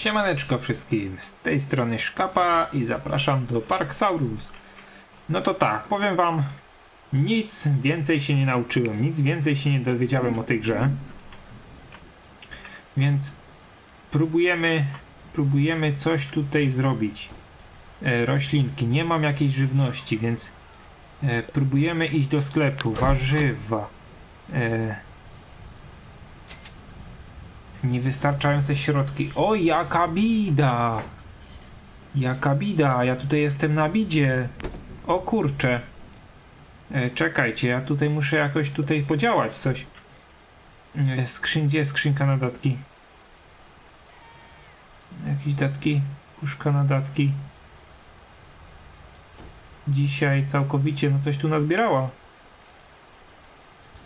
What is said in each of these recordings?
Siemaneczko wszystkim, z tej strony Szkapa i zapraszam do Parksaurus. No to tak, powiem wam, nic więcej się nie nauczyłem, nic więcej się nie dowiedziałem o tej grze. Więc próbujemy, próbujemy coś tutaj zrobić. E, roślinki, nie mam jakiejś żywności, więc e, próbujemy iść do sklepu, warzywa. E, Niewystarczające środki. O, jaka bida! Jaka bida! Ja tutaj jestem na bidzie. O kurcze. E, czekajcie, ja tutaj muszę jakoś tutaj podziałać coś. E, skrzyn, gdzie jest skrzynka na datki? Jakieś datki? Puszka na datki. Dzisiaj całkowicie, no coś tu nazbierała.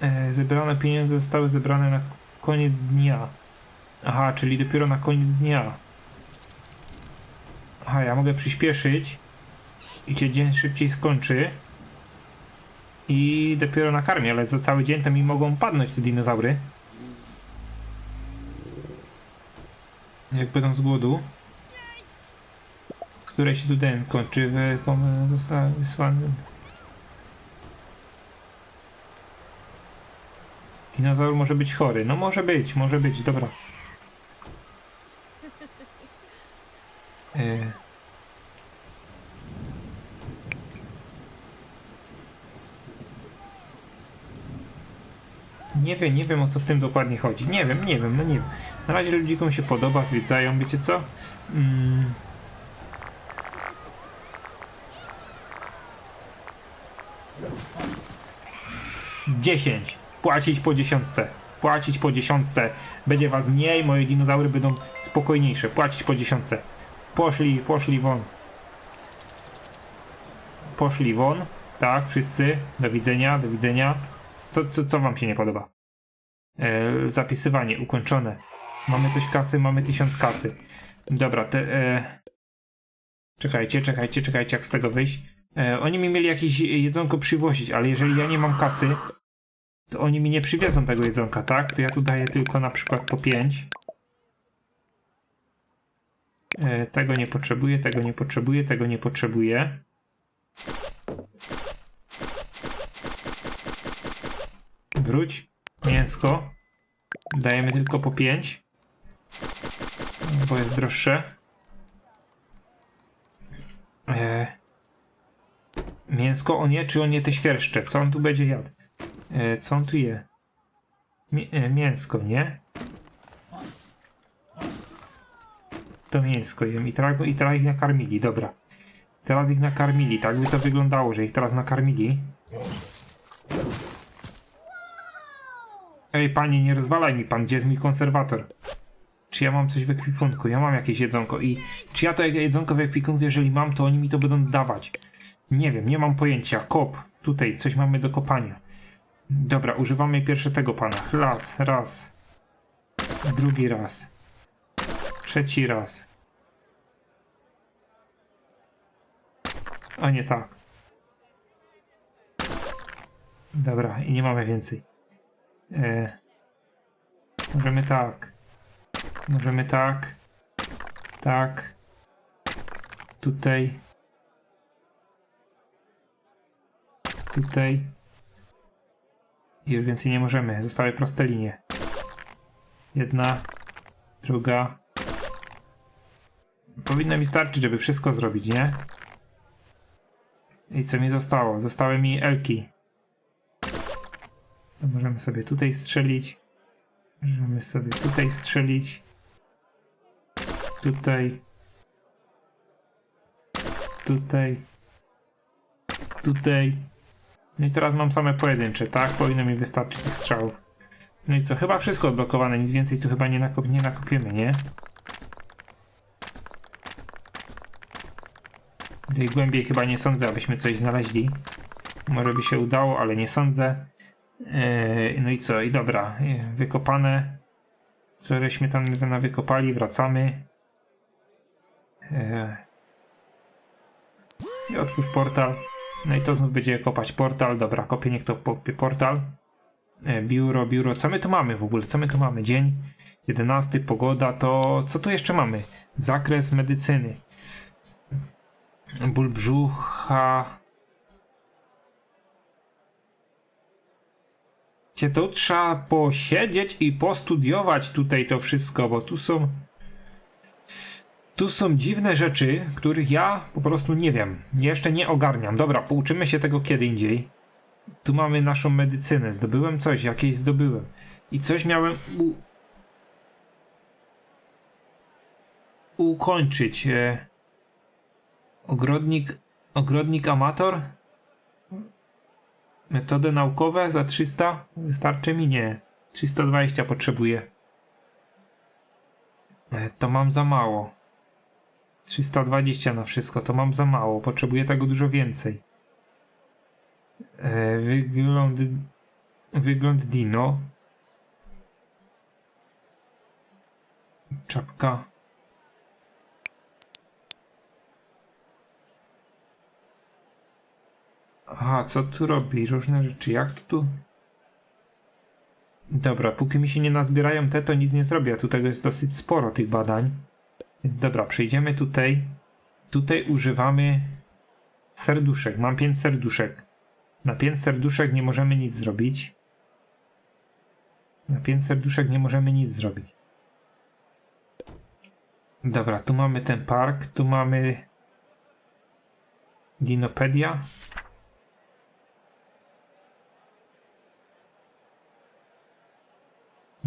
E, zebrane pieniądze zostały zebrane na koniec dnia. Aha, czyli dopiero na koniec dnia. Aha, ja mogę przyspieszyć i się dzień szybciej skończy. I dopiero nakarmię, ale za cały dzień to mi mogą padnąć te dinozaury. Jak będą z głodu. Które się tutaj kończy, w komu zostały wysłane. Dinozaur może być chory. No może być, może być, dobra. E... Nie wiem, nie wiem o co w tym dokładnie chodzi. Nie wiem, nie wiem, no nie wiem. Na razie ludzikom się podoba, zwiedzają, wiecie co? Mm. Dziesięć. Płacić po dziesiątce. Płacić po dziesiątce. Będzie was mniej, moje dinozaury będą spokojniejsze. Płacić po dziesiątce. Poszli, poszli won. Poszli won. Tak, wszyscy. Do widzenia, do widzenia. Co, co, co wam się nie podoba? E, zapisywanie ukończone. Mamy coś kasy, mamy tysiąc kasy. Dobra, te... E... Czekajcie, czekajcie, czekajcie, jak z tego wyjść. E, oni mi mieli jakieś jedzonko przywozić, ale jeżeli ja nie mam kasy, to oni mi nie przywiozą tego jedzonka, tak? To ja tu daję tylko na przykład po 5. E, tego nie potrzebuję, tego nie potrzebuję, tego nie potrzebuję. Wróć. Mięsko. Dajemy tylko po 5. Bo jest droższe. E, mięsko on je, czy on je te świerszcze? Co on tu będzie jadł? E, co on tu je? Mi e, mięsko, nie? To mięsko jem i teraz, i teraz ich nakarmili, dobra. Teraz ich nakarmili, tak by to wyglądało, że ich teraz nakarmili. Ej, panie, nie rozwalaj mi pan, gdzie jest mój konserwator? Czy ja mam coś w ekwipunku? Ja mam jakieś jedzonko i czy ja to jedzonko w ekwipunku, jeżeli mam, to oni mi to będą dawać. Nie wiem, nie mam pojęcia. Kop, tutaj coś mamy do kopania. Dobra, używamy pierwsze tego pana. Raz, raz. Drugi raz. Trzeci raz. A nie tak. Dobra, i nie mamy więcej. E, możemy tak. Możemy tak. Tak. Tutaj. Tutaj. I już więcej nie możemy. Zostały proste linie. Jedna. Druga. Powinno mi starczyć, żeby wszystko zrobić, nie? I co mi zostało? Zostały mi elki. To możemy sobie tutaj strzelić. Możemy sobie tutaj strzelić. Tutaj. Tutaj. Tutaj. No i teraz mam same pojedyncze, tak? Powinno mi wystarczyć tych strzałów. No i co? Chyba wszystko odblokowane, nic więcej tu chyba nie, nakop nie nakopiemy, nie? Głębiej chyba nie sądzę, abyśmy coś znaleźli. Może by się udało, ale nie sądzę. Eee, no i co? I dobra, e, wykopane. Co żeśmy tam wykopali, wracamy. Eee. I otwórz portal. No i to znów będzie kopać portal. Dobra, kopię niech to popie portal. E, biuro, biuro. Co my tu mamy w ogóle? Co my tu mamy? Dzień 11, pogoda, to co tu jeszcze mamy? Zakres medycyny. Ból brzucha. Cię to trzeba posiedzieć i postudiować tutaj to wszystko, bo tu są. Tu są dziwne rzeczy, których ja po prostu nie wiem. Jeszcze nie ogarniam. Dobra, pouczymy się tego kiedy indziej. Tu mamy naszą medycynę. Zdobyłem coś, jakieś zdobyłem. I coś miałem u... ukończyć. E... Ogrodnik. Ogrodnik amator? Metody naukowe za 300? Wystarczy mi? Nie. 320 potrzebuję. E, To mam za mało. 320 na wszystko, to mam za mało. Potrzebuję tego dużo więcej. E, wygląd. Wygląd Dino. Czapka. Aha, co tu robi? Różne rzeczy. Jak tu? Dobra, póki mi się nie nazbierają te, to nic nie zrobię. A tu tego jest dosyć sporo tych badań. Więc dobra, przejdziemy tutaj. Tutaj używamy serduszek. Mam 5 serduszek. Na 5 serduszek nie możemy nic zrobić. Na 5 serduszek nie możemy nic zrobić. Dobra, tu mamy ten park, tu mamy Dinopedia.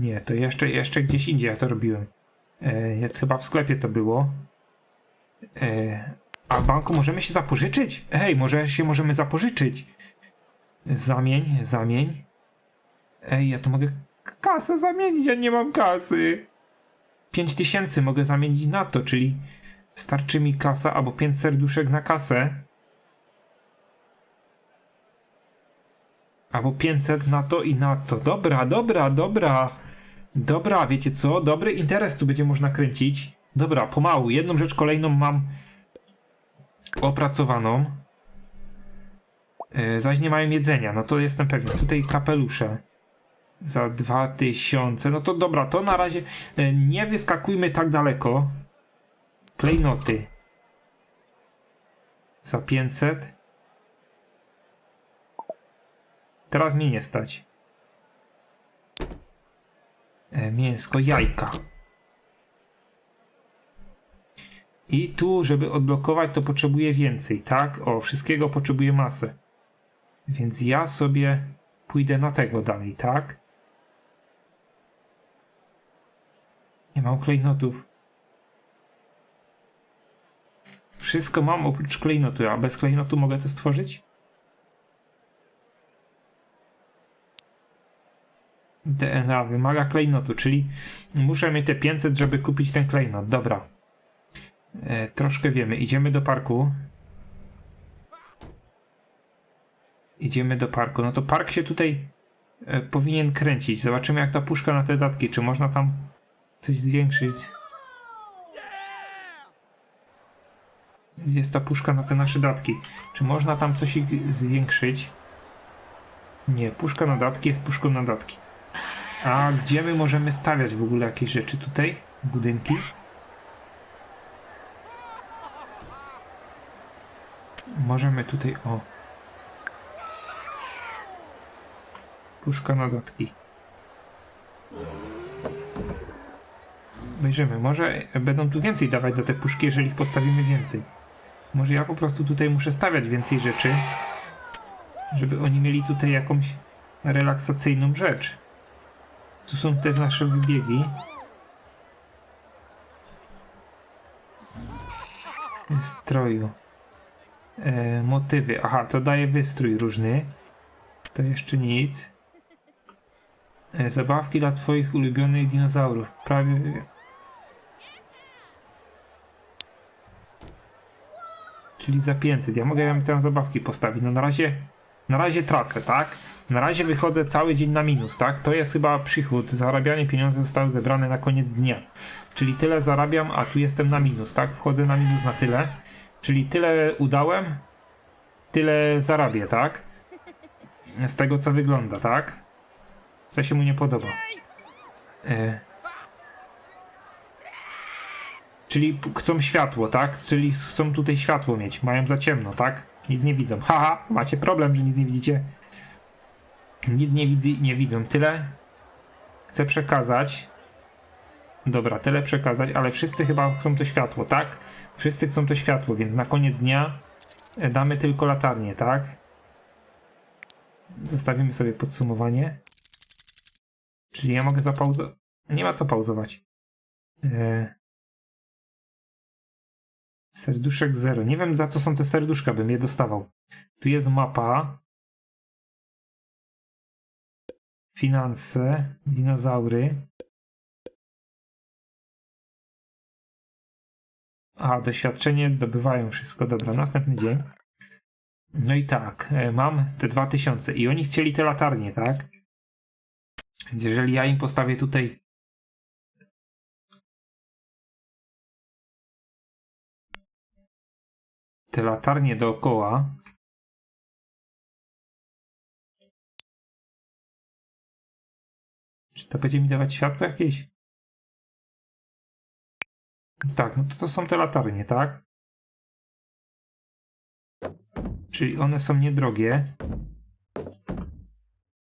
Nie, to jeszcze, jeszcze gdzieś indziej ja to robiłem. E, chyba w sklepie to było. E, a w banku możemy się zapożyczyć? Ej, może się możemy zapożyczyć. Zamień, zamień. Ej, ja to mogę kasę zamienić, ja nie mam kasy. 5000 mogę zamienić na to, czyli starczy mi kasa albo 5 serduszek na kasę. Albo 500 na to i na to. Dobra, dobra, dobra. Dobra, wiecie co? Dobry interes tu będzie można kręcić. Dobra, pomału. Jedną rzecz kolejną mam opracowaną. Yy, zaś nie mają jedzenia, no to jestem pewien. Tutaj kapelusze. Za 2000. No to dobra, to na razie yy, nie wyskakujmy tak daleko. Klejnoty. Za 500. Teraz mnie nie stać. E, mięsko, jajka. I tu, żeby odblokować, to potrzebuję więcej, tak? O, wszystkiego potrzebuję masę. Więc ja sobie pójdę na tego dalej, tak? Nie mam klejnotów. Wszystko mam oprócz klejnotu, a bez klejnotu mogę to stworzyć? DNA wymaga klejnotu, czyli muszę mieć te 500, żeby kupić ten klejnot. Dobra. E, troszkę wiemy. Idziemy do parku. Idziemy do parku. No to park się tutaj e, powinien kręcić. Zobaczymy jak ta puszka na te datki. Czy można tam coś zwiększyć? Gdzie jest ta puszka na te nasze datki? Czy można tam coś zwiększyć? Nie, puszka na datki jest puszką na datki. A gdzie my możemy stawiać w ogóle jakieś rzeczy tutaj? Budynki? Możemy tutaj, o. Puszka na datki. Obejrzymy, może będą tu więcej dawać do tej puszki, jeżeli ich postawimy więcej. Może ja po prostu tutaj muszę stawiać więcej rzeczy, żeby oni mieli tutaj jakąś relaksacyjną rzecz. Tu są te nasze wybiegi. Stroju. E, motywy. Aha, to daje wystrój różny. To jeszcze nic. E, zabawki dla twoich ulubionych dinozaurów. Prawie... Czyli za 500. Ja mogę tam zabawki postawić. No na razie... Na razie tracę, tak? Na razie wychodzę cały dzień na minus, tak? To jest chyba przychód. Zarabianie pieniądze zostały zebrane na koniec dnia. Czyli tyle zarabiam, a tu jestem na minus, tak? Wchodzę na minus na tyle. Czyli tyle udałem, tyle zarabię, tak? Z tego co wygląda, tak? Co się mu nie podoba? E... Czyli chcą światło, tak? Czyli chcą tutaj światło mieć. Mają za ciemno, tak? Nic nie widzą. Haha, macie problem, że nic nie widzicie. Nic nie, widzi, nie widzą. Tyle chcę przekazać. Dobra, tyle przekazać, ale wszyscy chyba chcą to światło, tak? Wszyscy chcą to światło, więc na koniec dnia e, damy tylko latarnię, tak? Zostawimy sobie podsumowanie. Czyli ja mogę zapauzować. Nie ma co pauzować. E... Serduszek zero. Nie wiem za co są te serduszka, bym je dostawał. Tu jest mapa. Finanse, dinozaury. A, doświadczenie zdobywają wszystko. Dobra, następny dzień. No i tak, e, mam te 2000 i oni chcieli te latarnie, tak? Więc jeżeli ja im postawię tutaj te latarnie dookoła, to będzie mi dawać światło jakieś? Tak, no to to są te latarnie, tak? Czyli one są niedrogie.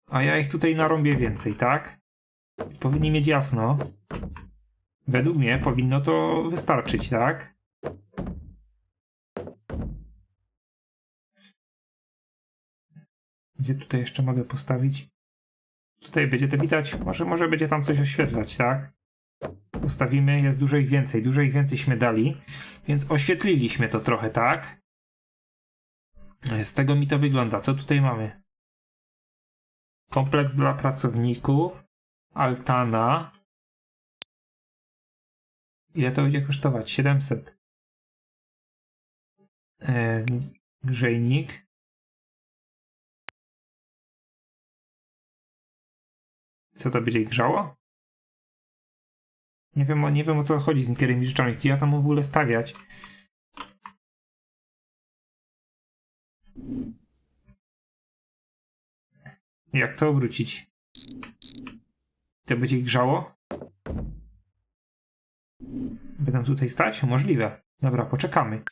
A ja ich tutaj narąbię więcej, tak? Powinni mieć jasno. Według mnie powinno to wystarczyć, tak? Gdzie tutaj jeszcze mogę postawić? Tutaj będzie to widać. Może, może będzie tam coś oświetlać, tak? Postawimy, jest dużo ich więcej. Dużo ich więceyśmy dali, więc oświetliliśmy to trochę, tak? Z tego mi to wygląda. Co tutaj mamy? Kompleks dla pracowników. Altana. Ile to będzie kosztować? 700. E, grzejnik. Co to będzie grzało? Nie wiem, nie wiem o co chodzi z niektórymi rzeczami. Ja tam w ogóle stawiać? Jak to obrócić? To będzie grzało? Będą tutaj stać? Możliwe. Dobra, poczekamy.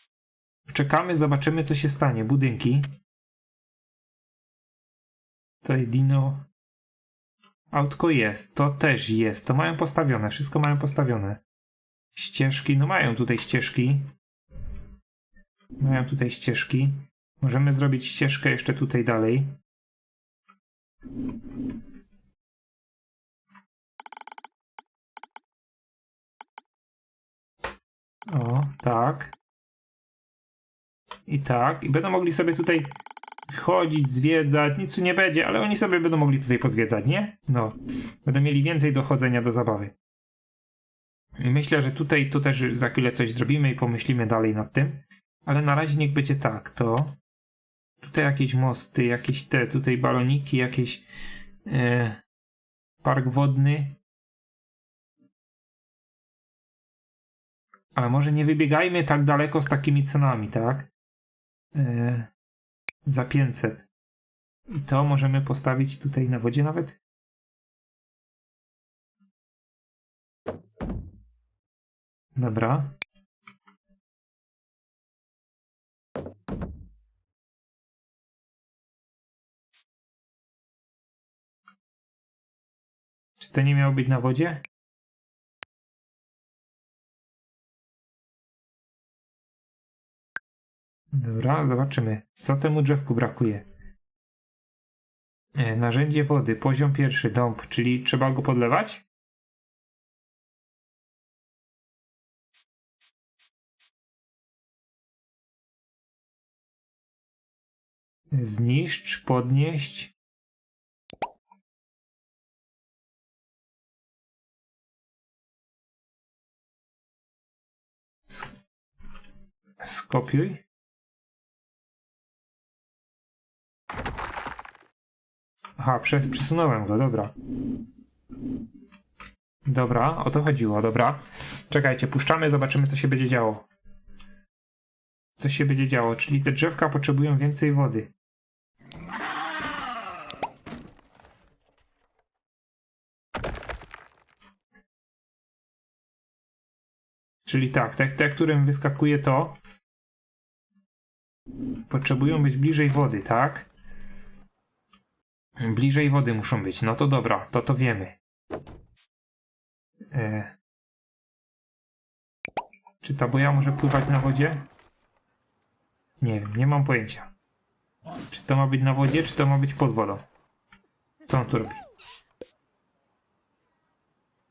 Poczekamy, zobaczymy co się stanie. Budynki. Tutaj dino. Autko jest, to też jest. To mają postawione, wszystko mają postawione. Ścieżki, no mają tutaj ścieżki. Mają tutaj ścieżki. Możemy zrobić ścieżkę jeszcze tutaj dalej. O, tak. I tak. I będą mogli sobie tutaj chodzić, zwiedzać. Nic tu nie będzie, ale oni sobie będą mogli tutaj pozwiedzać, nie? No. Będą mieli więcej dochodzenia do zabawy. I myślę, że tutaj to też za chwilę coś zrobimy i pomyślimy dalej nad tym. Ale na razie niech będzie tak, to tutaj jakieś mosty, jakieś te, tutaj baloniki, jakieś e, park wodny. Ale może nie wybiegajmy tak daleko z takimi cenami, tak? E, za 500. I to możemy postawić tutaj na wodzie nawet. Dobra. Czy to nie miało być na wodzie? Dobra, zobaczymy. Co temu drzewku brakuje? E, narzędzie wody, poziom pierwszy, dąb, czyli trzeba go podlewać? Zniszcz, podnieść. Skopiuj. Aha, przes przesunąłem go, dobra. Dobra, o to chodziło, dobra. Czekajcie, puszczamy, zobaczymy co się będzie działo. Co się będzie działo, czyli te drzewka potrzebują więcej wody. Czyli tak, te, te którym wyskakuje to, potrzebują być bliżej wody, tak? Bliżej wody muszą być. No to dobra, to to wiemy. E... Czy ta boja może pływać na wodzie? Nie wiem, nie mam pojęcia. Czy to ma być na wodzie, czy to ma być pod wodą? Co on tu robi?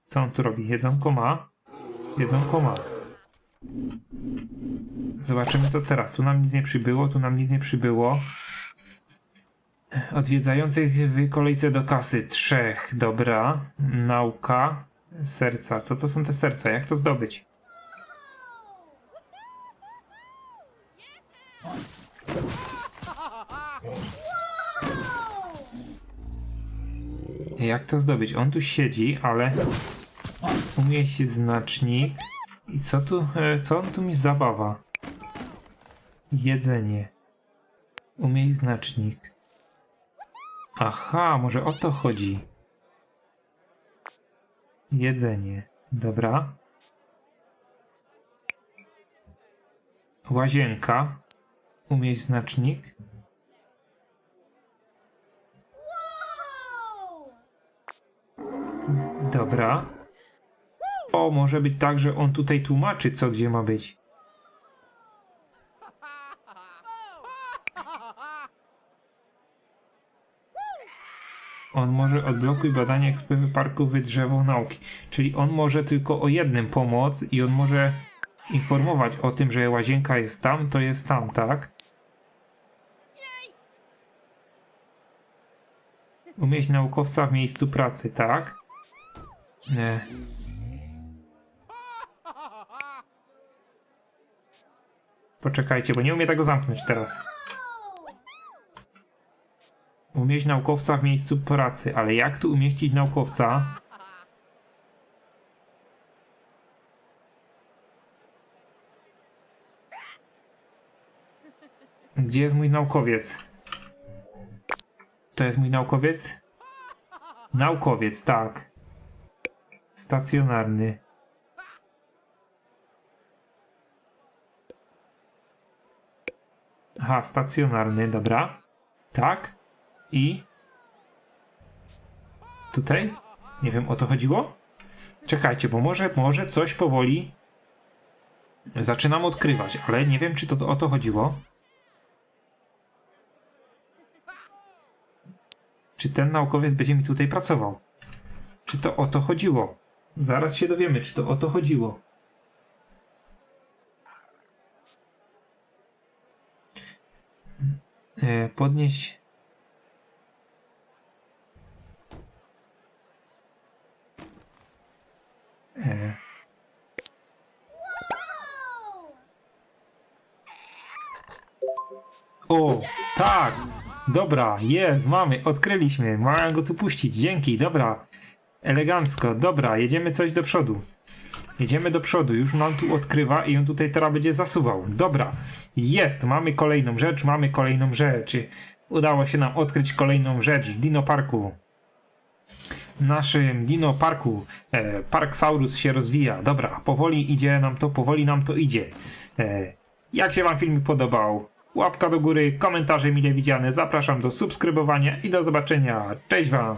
Co on tu robi? Jedzonko ma? Jedzonko ma. Zobaczymy co teraz. Tu nam nic nie przybyło, tu nam nic nie przybyło. Odwiedzających w kolejce do kasy trzech. Dobra. Nauka. Serca. Co to są te serca? Jak to zdobyć? Jak to zdobyć? On tu siedzi, ale umieść znacznik. I co tu, e, co on tu mi zabawa? Jedzenie. Umieść znacznik. Aha, może o to chodzi. Jedzenie. Dobra. Łazienka. Umieść znacznik. Dobra. O, może być tak, że on tutaj tłumaczy, co gdzie ma być. On może odblokuj badanie eksperymentu parku wydrzewą nauki. Czyli on może tylko o jednym pomóc i on może informować o tym, że łazienka jest tam, to jest tam, tak? Umieść naukowca w miejscu pracy, tak? Nie. Poczekajcie, bo nie umiem tego zamknąć teraz. Umieść naukowca w miejscu pracy, ale jak tu umieścić naukowca? Gdzie jest mój naukowiec? To jest mój naukowiec? Naukowiec, tak. Stacjonarny. Aha, stacjonarny, dobra. Tak. I. Tutaj? Nie wiem, o to chodziło? Czekajcie, bo może, może coś powoli zaczynam odkrywać, ale nie wiem, czy to o to chodziło. Czy ten naukowiec będzie mi tutaj pracował? Czy to o to chodziło? Zaraz się dowiemy, czy to o to chodziło. E, podnieś. E. O, tak! Dobra, jest, mamy, odkryliśmy. Mają go tu puścić. Dzięki, dobra. Elegancko, dobra, jedziemy coś do przodu. Jedziemy do przodu, już nam tu odkrywa i on tutaj teraz będzie zasuwał. Dobra, jest, mamy kolejną rzecz, mamy kolejną rzecz. Udało się nam odkryć kolejną rzecz w Dino Parku. Naszym Dino Parku e, Parksaurus się rozwija. Dobra, powoli idzie nam to, powoli nam to idzie. E, jak się wam film podobał? Łapka do góry, komentarze mile widziane. Zapraszam do subskrybowania i do zobaczenia. Cześć wam!